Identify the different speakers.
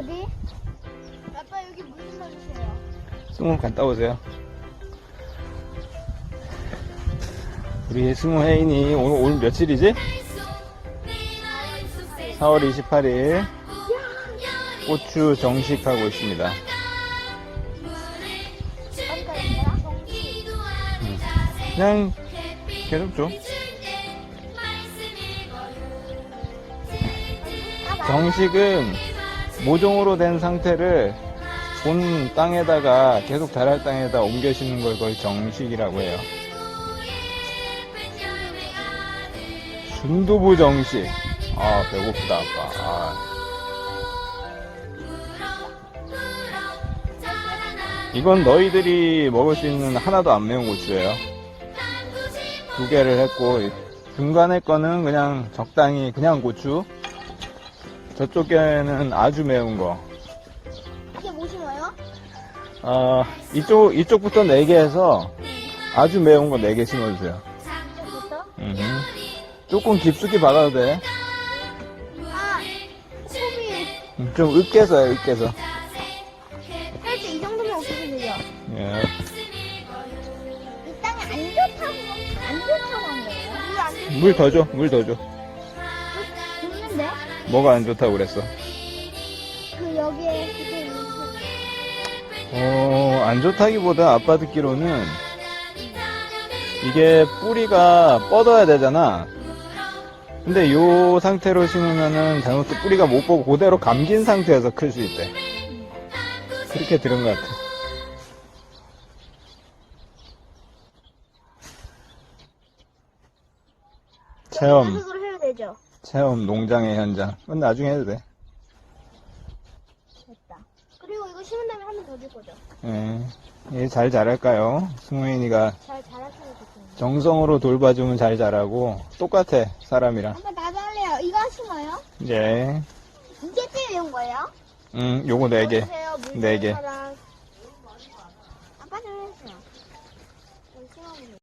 Speaker 1: 어디? 아빠 여기 물 좀 넣어주세요.
Speaker 2: 승우 갔다 오세요. 우리 승우 혜인이 오늘, 오늘 며칠이지? 4월 28일 고추 정식하고 있습니다.
Speaker 1: 정치.
Speaker 2: 그냥 계속 줘. 정식은 모종으로 된 상태를 본 땅에다가 계속 자랄 땅에다 옮겨 심는 걸 거의 정식이라고 해요. 순두부 정식. 아 배고프다 아빠. 아. 이건 너희들이 먹을 수 있는 하나도 안 매운 고추예요. 두 개를 했고 중간에 거는 그냥 적당히 그냥 고추. 저쪽에는 아주 매운 거.
Speaker 1: 이게 뭐 심어요?
Speaker 2: 어, 이쪽 이쪽부터 4개 해서 아주 매운 거 4개 심어주세요.
Speaker 1: 이쪽부터?
Speaker 2: 음흠. 조금 깊숙이 박아도 돼.
Speaker 1: 아, 콤이.
Speaker 2: 음, 좀 으깨서 해, 으깨서.
Speaker 1: 할때 이 정도면 어떻게 돼요?
Speaker 2: 예.
Speaker 1: 이 땅이 안 좋다고, 안 좋다고 한 거예요? 물안 좋다고.
Speaker 2: 물더 줘, 물 더 줘. 뭐가 안 좋다고 그랬어?
Speaker 1: 그 여기에 그게 있는
Speaker 2: 어, 안 좋다기보다 아빠 듣기로는 이게 뿌리가 뻗어야 되잖아. 근데 요 상태로 심으면은 잘못 뿌리가 못 뻗고 그대로 감긴 상태에서 클 수 있대. 그렇게 들은 것 같아. 체험,
Speaker 1: 자극으로 해야 되죠?
Speaker 2: 체험 농장의 현장. 그건 나중에 해도 돼.
Speaker 1: 됐다. 그리고 이거 심은 다음에 한 번 더 줄 거죠?
Speaker 2: 예. 예 얘잘 자랄까요? 승우인이가
Speaker 1: 잘 자랄까요?
Speaker 2: 정성으로 돌봐주면 잘 자라고 똑같아, 사람이랑.
Speaker 1: 한번 나도 할래요. 이거 하신거예요
Speaker 2: 예.
Speaker 1: 이게 제일 외운 거예요?
Speaker 2: 음, 요거 네개
Speaker 1: 네 개. 네 아빠 좀 해주세요.
Speaker 2: 네, 저
Speaker 1: 심어보세요.